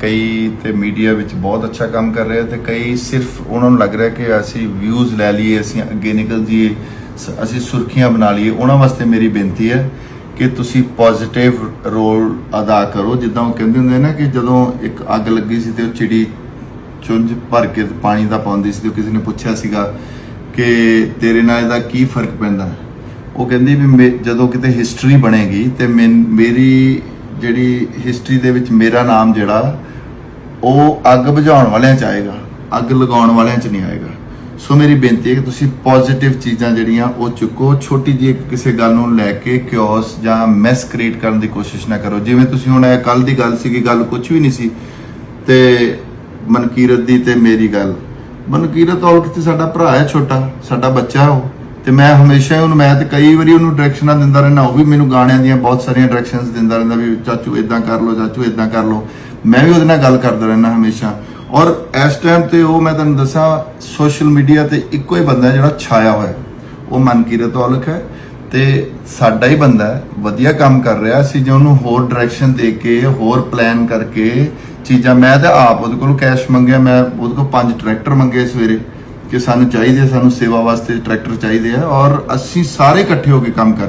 ਕਈ ਤੇ ਮੀਡੀਆ ਵਿੱਚ ਬਹੁਤ ਅੱਛਾ ਕੰਮ ਕਰ ਰਹੇ ਆ ਤੇ ਕਈ ਸਿਰਫ ਉਹਨਾਂ ਨੂੰ ਲੱਗ ਰਿਹਾ ਕਿ ਅਸੀਂ ਵਿਊਜ਼ ਲੈ ਲਈਏ, ਅਸੀਂ ਅੱਗੇ ਨਿਕਲ ਜਾਈਏ, ਸ- ਅਸੀਂ ਸੁਰਖੀਆਂ ਬਣਾ ਲਈਏ। ਉਹਨਾਂ ਵਾਸਤੇ ਮੇਰੀ ਬੇਨਤੀ ਹੈ ਕਿ ਤੁਸੀਂ ਪੋਜ਼ਿਟਿਵ ਰੋਲ ਅਦਾ ਕਰੋ। ਜਿੱਦਾਂ ਉਹ ਕਹਿੰਦੇ ਹੁੰਦੇ ਨਾ ਕਿ ਜਦੋਂ ਇੱਕ ਅੱਗ ਲੱਗੀ ਸੀ ਤੇ ਉਹ ਚਿੜੀ ਚੁੰਝ ਭਰ ਕੇ ਪਾਣੀ ਦਾ ਪਾਉਂਦੀ ਸੀ ਤੇ ਕਿਸੇ ਨੇ ਪੁੱਛਿਆ ਸੀਗਾ ਕਿ ਤੇਰੇ ਨਾਲ ਇਹਦਾ ਕੀ ਫ਼ਰਕ ਪੈਂਦਾ? ਉਹ ਕਹਿੰਦੀ ਵੀ ਮੇ- ਜਦੋਂ ਕਿਤੇ ਹਿਸਟਰੀ ਬਣੇਗੀ ਤੇ ਮੇਰੀ ਜਿਹੜੀ ਹਿਸਟਰੀ ਦੇ ਵਿੱਚ ਮੇਰਾ ਨਾਮ ਜਿਹੜਾ, ਉਹ ਅੱਗ ਬੁਝਾਉਣ ਵਾਲਿਆਂ ਚ ਆਏਗਾ, ਅੱਗ ਲਗਾਉਣ ਵਾਲਿਆਂ ਚ ਨਹੀਂ ਆਏਗਾ। ਸੋ ਮੇਰੀ ਬੇਨਤੀ ਹੈ ਕਿ ਤੁਸੀਂ ਪੋਜ਼ਿਟਿਵ ਚੀਜ਼ਾਂ ਜਿਹੜੀਆਂ, ਉਹ ਚੁੱਕੋ। ਛੋਟੀ ਜਿਹੀ ਕਿਸੇ ਗੱਲ ਨੂੰ ਲੈ ਕੇ ਕਿਉਸ ਜਾਂ ਮੈਸ ਕ੍ਰੀਏਟ ਕਰਨ ਦੀ ਕੋਸ਼ਿਸ਼ ਨਾ ਕਰੋ। ਜਿਵੇਂ ਤੁਸੀਂ ਹੁਣ ਇਹ ਕੱਲ ਦੀ ਗੱਲ ਸੀਗੀ, ਗੱਲ ਕੁਝ ਵੀ ਨਹੀਂ ਸੀ, ਤੇ ਮਨਕੀਰਤ ਦੀ ਤੇ ਮੇਰੀ ਗੱਲ। ਮਨਕੀਰਤ ਔਲਖ ਤੇ ਸਾਡਾ ਭਰਾ ਹੈ ਛੋਟਾ, ਸਾਡਾ ਬੱਚਾ ਉਹ। ਤੇ ਮੈਂ ਹਮੇਸ਼ਾ ਹੀ ਉਹਨੂੰ, ਮੈਂ ਤੇ ਕਈ ਵਾਰੀ ਉਹਨੂੰ ਡਾਇਰੈਕਸ਼ਨਾਂ ਦਿੰਦਾ ਰਹਿਣਾ ਉਹ ਵੀ ਮੈਨੂੰ ਗਾਣਿਆਂ ਦੀਆਂ ਬਹੁਤ ਸਾਰੀਆਂ ਡਾਇਰੈਕਸ਼ਨਸ ਦਿੰਦਾ ਰਹਿੰਦਾ ਵੀ ਚਾਚੂ ਇਦਾਂ ਕਰ ਲਓ, ਚਾਚੂ ਇਦਾਂ ਕਰ ਲਓ। ਮੈਂ ਵੀ ਉਹਦੇ ਨਾਲ ਗੱਲ ਕਰਦਾ ਰਹਿਣਾ ਹਮੇਸ਼ਾ। ਔਰ ਇਸ ਟਾਈਮ ਤੇ ਉਹ ਮੈਂ ਤੁਹਾਨੂੰ ਦੱਸਾਂ ਸੋਸ਼ਲ ਮੀਡੀਆ ਤੇ ਇੱਕੋ ਹੀ ਬੰਦਾ ਜਿਹੜਾ ਛਾਇਆ ਹੋਇਆ ਉਹ ਮਨਕੀਰਤ ਔਲਖ ਹੈ ਤੇ ਸਾਡਾ ਹੀ ਬੰਦਾ ਹੈ, ਵਧੀਆ ਕੰਮ ਕਰ ਰਿਹਾ। ਸੀ ਜੇ ਉਹਨੂੰ ਹੋਰ ਡਾਇਰੈਕਸ਼ਨ ਦੇ ਕੇ, ਹੋਰ ਪਲਾਨ ਕਰਕੇ ਚੀਜ਼ਾਂ, ਮੈਂ ਤਾਂ ਆਪ ਉਹਦੇ ਕੋਲ ਕੈਸ਼ ਮੰਗਿਆ, ਮੈਂ ਉਹਦੇ ਕੋਲ ਪੰਜ ਟਰੈਕਟਰ ਮੰਗੇ ਸਵੇਰੇ। ਕਿ ਸਾਨੂੰ ਚਾਹੀਦੇ ਆ, ਸਾਨੂੰ ਸੇਵਾ ਵਾਸਤੇ ਟਰੈਕਟਰ ਚਾਹੀਦੇ ਆ ਔਰ ਅਸੀਂ ਸਾਰੇ ਇਕੱਠੇ ਹੋ ਕੇ ਕੰਮ ਕਰ